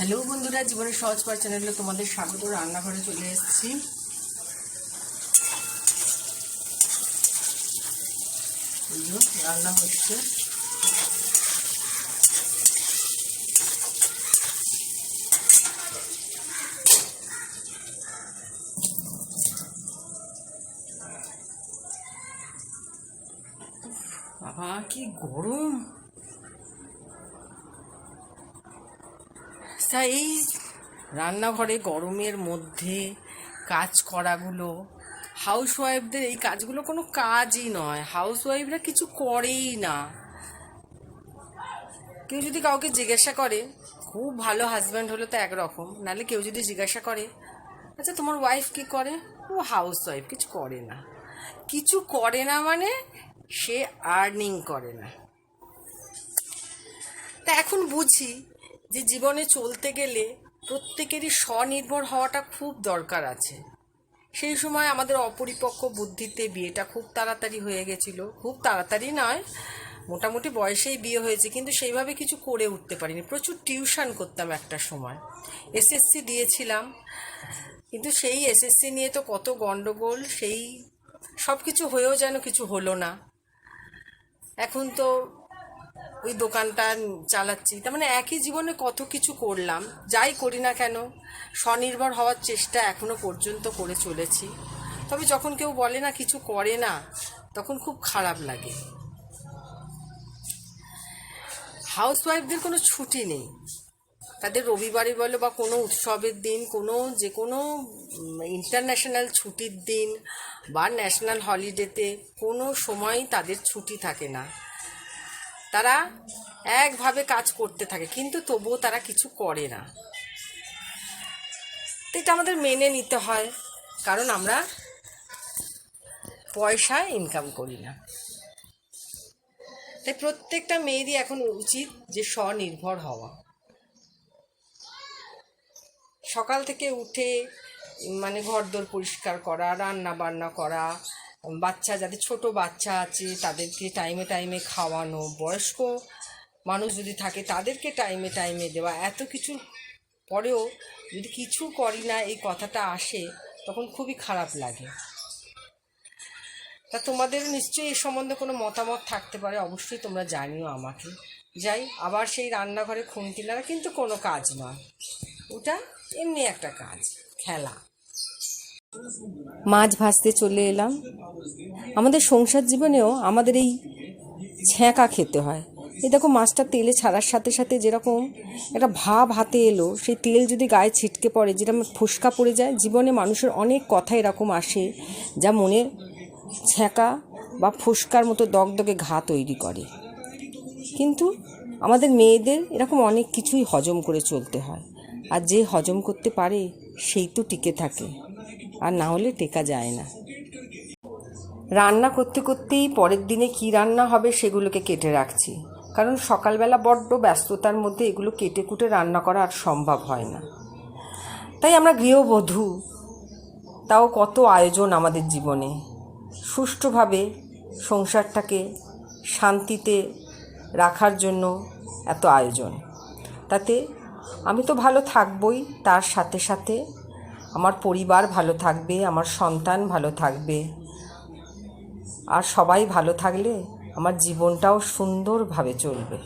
Hello বন্ধুরা, জীবনের সহজ পার চ্যানেলে তোমাদের স্বাগত। রান্নাঘরে চলে এসেছি। রান্না হচ্ছে। বাবা, কি গরম! তা এই রান্নাঘরে গরমের মধ্যে কাজ করাগুলো হাউস ওয়াইফদের এই কাজগুলো কোনো কাজই নয়। হাউস ওয়াইফরা কিছু করেই না। কেউ যদি কাউকে জিজ্ঞাসা করে, খুব ভালো হাজব্যান্ড হলো তো একরকম। নাহলে কেউ যদি জিজ্ঞাসা করে আচ্ছা তোমার ওয়াইফ কি করে? ও হাউস ওয়াইফ কিছু করে না। কিছু করে না মানে সে আর্নিং করে না। তা এখন বুঝি যে জীবনে চলতে গেলে প্রত্যেকেরই স্বনির্ভর হওয়াটা খুব দরকার আছে। সেই সময় আমাদের অপরিপক্ক বুদ্ধিতে বিয়েটা খুব তাড়াতাড়ি হয়ে গেছিল। খুব তাড়াতাড়ি নয়, মোটামুটি বয়সেই বিয়ে হয়েছে, কিন্তু সেইভাবে কিছু করে উঠতে পারিনি। প্রচুর টিউশন করতাম একটা সময়। এসএসসি দিয়েছিলাম, কিন্তু সেই এসএসসি নিয়ে তো কত গন্ডগোল, সেই সব কিছু হয়েও যেন কিছু হলো না। এখন তো ওই দোকানটা চালাচ্ছি। তার মানে একই জীবনে কত কিছু করলাম, যাই করি না কেন, স্বনির্ভর হওয়ার চেষ্টা এখনও পর্যন্ত করে চলেছি। তবে যখন কেউ বলে না কিছু করে না, তখন খুব খারাপ লাগে। হাউস ওয়াইফদের কোনো ছুটি নেই। তাদের রবিবারই বলো বা কোনো উৎসবের দিন, কোনো যে কোনো ইন্টারন্যাশনাল ছুটির দিন বা ন্যাশনাল হলিডেতে কোনো সময়ই তাদের ছুটি থাকে না। তারা একভাবে কাজ করতে থাকে, কিন্তু তবুও তারা কিছু করে না। তো এটা আমাদের মেনে নিতে হয়, কারণ আমরা পয়সা ইনকাম করি না। তাই প্রত্যেকটা মেয়েরই এখন উচিত যে স্বনির্ভর হওয়া। সকাল থেকে উঠে মানে ঘরদোর পরিষ্কার করা রান্না বান্না করা বাচ্চা, যাদের ছোট বাচ্চা আছে, তাদেরকে টাইমে টাইমে খাওয়ানো, বয়স্ক মানুষ যদি থাকে, তাদেরকে টাইমে টাইমে দেওয়া, এত কিছু পরেও যদি কিছু করি না, এই কথাটা আসে, তখন খুবই খারাপ লাগে। তা তোমাদের নিশ্চয়ই এ সম্বন্ধে কোনো মতামত থাকতে পারে, অবশ্যই তোমরা জানিও আমাকে। যাই, আবার সেই রান্নাঘরে খুন্তি নাড়া কিন্তু কোনো কাজ নয়। ওটা এমনি একটা কাজ, খেলা। মাছ ভাজতে চলে এলাম। আমাদের সংসার জীবনেও আমাদের এই ছ্যাঁকা খেতে হয়। এই দেখো, মাছটা তেলে ছাড়ার সাথে সাথে যেরকম একটা ভাব হাতে এলো, সেই তেল যদি গায়ে ছিটকে পড়ে যেরকম ফুসকা পড়ে যায়, জীবনে মানুষের অনেক কথা এরকম আসে যা মনের ছ্যাঁকা বা ফুসকার মতো দগদগে ঘা তৈরি করে। কিন্তু আমাদের মেয়েদের এরকম অনেক কিছুই হজম করে চলতে হয়। আর যে হজম করতে পারে, সেই তো টিকে থাকে। আর না হলে টেকা যায় না। রান্না করতে করতেই পরের দিনে কি রান্না হবে সেগুলোকে কেটে রাখছি। কারণ সকালবেলা বড্ড ব্যস্ততার মধ্যে এগুলো কেটে কুটে রান্না করা আর সম্ভব হয় না। তাই আমরা গৃহবধূ, তাও কত আয়োজন আমাদের জীবনে। সুষ্ঠুভাবে সংসারটাকে শান্তিতে রাখার জন্য এত আয়োজন। তাতে আমি তো ভালো থাকবই, তার সাথে সাথে আমার পরিবার ভালো থাকবে, আমার সন্তান ভালো থাকবে। আর সবাই ভালো থাকলে আমার জীবনটাও সুন্দরভাবে চলবে।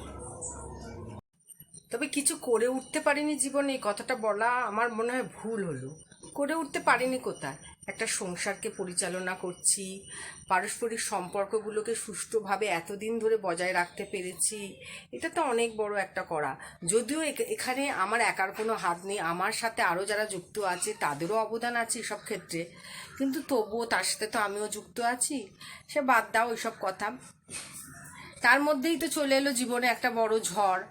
তবে কিছু করে উঠতে পারিনি জীবনে, এই কথাটা বলা আমার মনে হয় ভুল হলো। করে উঠতে পারিনি কোথায়? একটা সংসারকে পরিচালনা করছি, পারস্পরিক সম্পর্কগুলোকে সুষ্ঠুভাবে এতদিন ধরে বজায় রাখতে পেরেছি, এটা তো অনেক বড় একটা করা যদিও এখ- এখানে আমার একার কোনো হাত নেই, আমার সাথে আরও যারা যুক্ত আছে তাদেরও অবদান আছে সব ক্ষেত্রে। কিন্তু তবুও তার সাথে তো আমিও যুক্ত আছি, সে বাদ দাও ওইসব কথা। তার মধ্যেই তো চলে এলো জীবনে একটা বড় ঝড়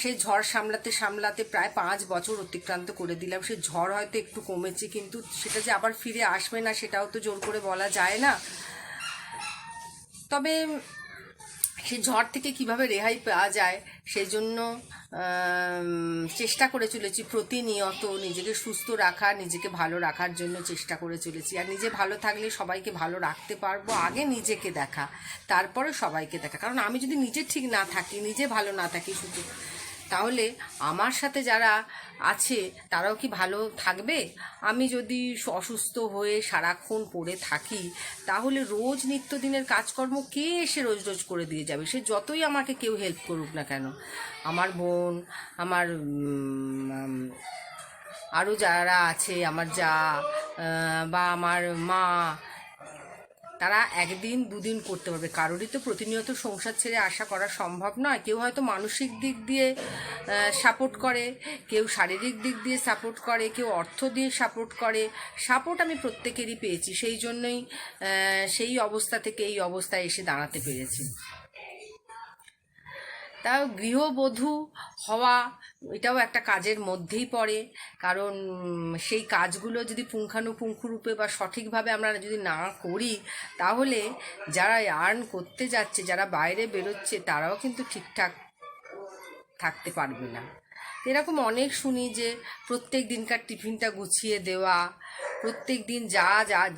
সেই ঝড় সামলাতে সামলাতে প্রায় পাঁচ বছর অতিক্রান্ত করে দিলাম। সেই ঝড় হয়তো একটু কমেছে, কিন্তু সেটা যে আবার ফিরে আসবে না, সেটাও তো জোর করে বলা যায় না। তবে সেই ঝড় থেকে কীভাবে রেহাই পাওয়া যায়, সেই জন্য চেষ্টা করে চলেছি প্রতিনিয়ত নিজেকে সুস্থ রাখা, নিজেকে ভালো রাখার জন্য চেষ্টা করে চলেছি। আর নিজে ভালো থাকলে সবাইকে ভালো রাখতে পারব, আগে নিজেকে দেখা, তারপরে সবাইকে দেখা। কারণ আমি যদি নিজে ঠিক না থাকি, নিজে ভালো না থাকি, শুধু তাহলে আমার সাথে যারা আছে, তারাও কি ভালো থাকবে? আমি যদি অসুস্থ হয়ে সারাক্ষণ পড়ে থাকি, তাহলে রোজ নিত্যদিনের কাজকর্ম কে এসে রোজ রোজ করে দিয়ে যাবে? সে যতই আমাকে কেউ হেল্প করুক না কেন। আমার বোন, আমার আরও যারা আছে, আমার যা বা আমার মা তারা একদিন দুদিন করতে পারবে। কারোরই তো প্রতিনিয়ত সংসার ছেড়ে আশা করা সম্ভব নয়। কেউ হয়তো মানসিক দিক দিয়ে সাপোর্ট করে, কেউ শারীরিক দিক দিয়ে সাপোর্ট করে, কেউ অর্থ দিয়ে সাপোর্ট করে। সাপোর্ট আমি প্রত্যেকেরই পেয়েছি। সেই জন্যই সেই অবস্থা থেকে এই অবস্থায় এসে দাঁড়াতে পেরেছি। তাও গৃহবধূ হওয়া, এটাও একটা কাজের মধ্যেই পড়ে। কারণ সেই কাজগুলো যদি পুঙ্খানুপুঙ্খরূপে বা সঠিকভাবে আমরা যদি না করি, তাহলে যারা আর্ন করতে যাচ্ছে, যারা বাইরে বেরোচ্ছে, তারাও কিন্তু ঠিকঠাক থাকতে পারবে না। এরকম অনেক শুনি যে, প্রত্যেক দিনকার টিফিনটা গুছিয়ে দেওয়া, প্রত্যেক দিন যা যা,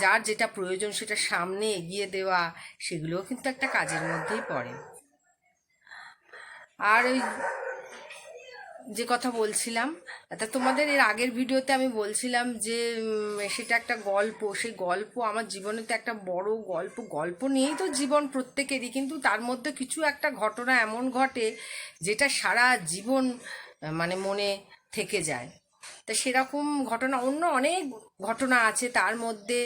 যার যেটা প্রয়োজন সেটা সামনে এগিয়ে দেওয়া, সেগুলোও কিন্তু একটা কাজের মধ্যেই পড়ে। আর ওই যে কথা বলছিলাম, তা তোমাদের এর আগের ভিডিওতে আমি বলছিলাম যে সেটা একটা গল্প, সেই গল্প আমার জীবনে তো একটা বড় গল্প গল্প নিয়েই তো জীবন প্রত্যেকেরই, কিন্তু তার মধ্যে কিছু একটা ঘটনা এমন ঘটে যেটা সারা জীবন মানে মনে থেকে যায়। তা সেরকম ঘটনা, অন্য অনেক ঘটনা আছে, তার মধ্যে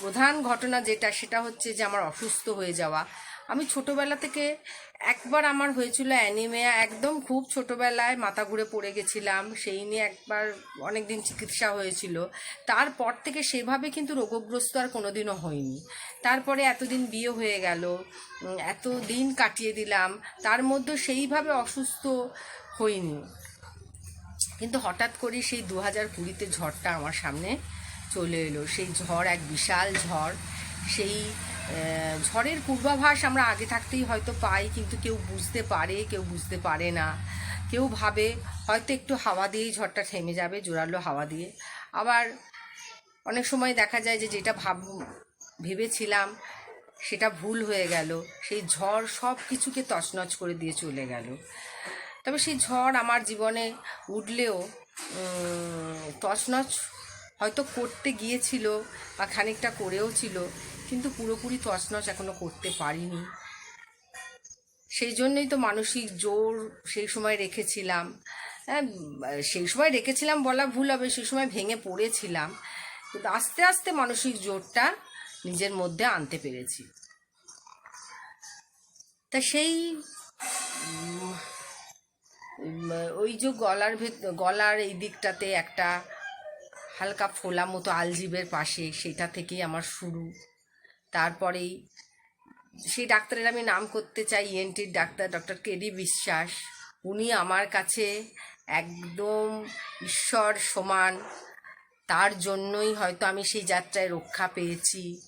প্রধান ঘটনা যেটা, সেটা হচ্ছে যে আমার অসুস্থ হয়ে যাওয়া। আমি ছোটবেলা থেকে একবার আমার হয়েছিল অ্যানিমিয়া, একদম খুব ছোটবেলায় মাথা ঘুরে পড়ে গেছিলাম, সেই নিয়ে একবার অনেক দিন চিকিৎসা হয়েছিল। তারপর থেকে সেভাবে কিন্তু রোগগ্রস্ত আর কোনোদিনও হয়নি। তারপরে এতদিন বিয়ে হয়ে গেল এত দিন কাটিয়ে দিলাম, তার মধ্যে সেইভাবে অসুস্থ হইনি। কিন্তু হঠাৎ করে সেই দু হাজার কুড়িতে ঝড়টা আমার সামনে চলে এলো। সেই ঝড়, এক বিশাল ঝড়, সেই ঝড়ের পূর্বাভাস আমরা আগে থাকতেই হয়তো পাই, কিন্তু কেউ বুঝতে পারে, কেউ বুঝতে পারে না। কেউ ভাবে, হয়তো একটু হাওয়া দিয়েই ঝড়টা থেমে যাবে, জোরালো হাওয়া দিয়ে। আবার অনেক সময় দেখা যায় যে যেটা ভাব, ভেবেছিলাম, সেটা ভুল হয়ে গেল। সেই ঝড় সব কিছুকে তছনছ করে দিয়ে চলে গেল। তবে সেই ঝড় আমার জীবনে উঠলেও তছনছ হয়তো করতে গিয়েছিল বা খানিকটা করেও ছিল কিন্তু পুরোপুরি তছনছ এখনও করতে পারিনি। সেই জন্যই তো মানসিক জোর সেই সময় রেখেছিলাম। হ্যাঁ সেই সময় রেখেছিলাম বলা ভুল হবে, সেই সময় ভেঙে পড়েছিলাম। কিন্তু আস্তে আস্তে মানসিক জোরটা নিজের মধ্যে আনতে পেরেছি। তা সেই ওই যে গলার ভেত, গলার এই দিকটাতে একটা হালকা ফোলা মতো আলজিবের পাশে, সেটা থেকেই আমার শুরু। তারপরেই সেই ডাক্তারের আমি নাম করতে চাই ইএনটির ডাক্তার ডক্টর কেডি বিশ্বাস। উনি আমার কাছে একদম ঈশ্বর সমান। তার জন্যই হয়তো আমি সেই যাত্রায় রক্ষা পেয়েছি।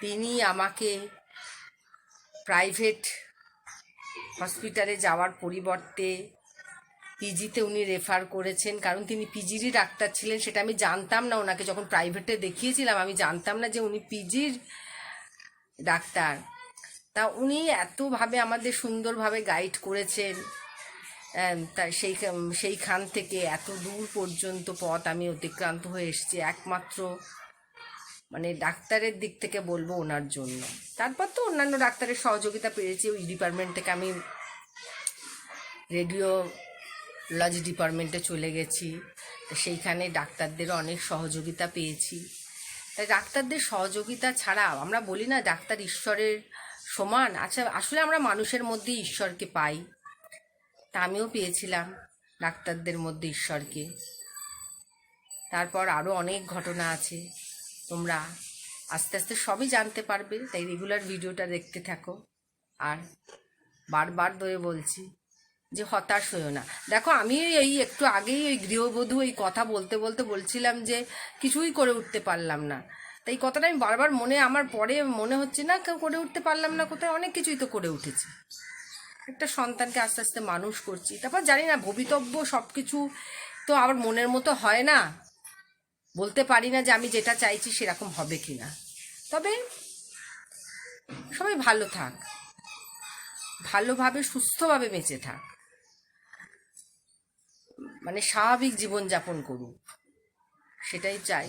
তিনি আমাকে প্রাইভেট হসপিটালে যাওয়ার পরিবর্তে পিজিতে উনি রেফার করেছেন, কারণ তিনি পিজিরই ডাক্তার ছিলেন, সেটা আমি জানতাম না। ওনাকে যখন প্রাইভেটে দেখিয়েছিলাম, আমি জানতাম না যে উনি পিজির ডাক্তার। তা উনি এতভাবে আমাদের সুন্দরভাবে গাইড করেছেন তা সেই, সেইখান থেকে এত দূর পর্যন্ত পথ আমি অতিক্রান্ত হয়ে এসেছি একমাত্র মানে ডাক্তারের দিক থেকে বলব ওনার জন্য। তারপর তো অন্যান্য ডাক্তারের সহযোগিতা পেয়েছি, ওই ডিপার্টমেন্ট থেকে আমি রেডিওলজি ডিপার্টমেন্টে চলে গেছি। সেইখানে ডাক্তারদেরও অনেক সহযোগিতা পেয়েছি। তাই ডাক্তারদের সহযোগিতা ছাড়া, আমরা বলি না ডাক্তার ঈশ্বরের সমান। আচ্ছা আসলে আমরা মানুষের মধ্যেই ঈশ্বরকে পাই। তা আমিও পেয়েছিলাম ডাক্তারদের মধ্যে ঈশ্বরকে। তারপর আরও অনেক ঘটনা আছে। তোমরা আস্তে আস্তে সবই জানতে পারবে। তাই রেগুলার ভিডিওটা দেখতে থাকো। আর বারবার ধরে বলছি যে হতাশ হইও না। দেখো, আমি এই একটু আগেই ওই গৃহবধূ এই কথা বলতে বলতে বলছিলাম যে কিছুই করে উঠতে পারলাম না। তাই কথাটা আমি বারবার মনে, আমার পরে মনে হচ্ছে না কেউ করে উঠতে পারলাম না কোথায়, অনেক কিছুই তো করে উঠেছি। একটা সন্তানকে আস্তে আস্তে মানুষ করছি। তারপর জানি না, ভবিতব্য সব কিছু তো আবার মনের মতো হয় না। বলতে পারি না যে আমি যেটা চাইছি সেরকম হবে কি না। তবে সবাই ভালো থাক। ভালোভাবে, সুস্থভাবে বেঁচে থাক। মানে স্বাভাবিক জীবনযাপন করুক, সেটাই চাই।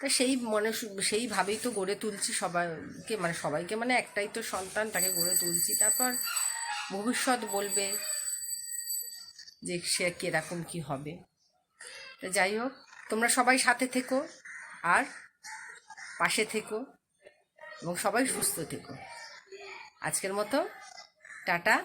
তা সেই মনে সেইভাবেই তো গড়ে তুলছি সবাইকে মানে সবাইকে মানে একটাই তো সন্তান, তাকে গড়ে তুলছি। তারপর ভবিষ্যৎ বলবে যে সে কীরকম কি হবে। তা যাই হোক, তোমরা সবাই সাথে থেকো আর পাশে থেকো এবং সবাই সুস্থ থেকো। আজকের মতো, টাটা।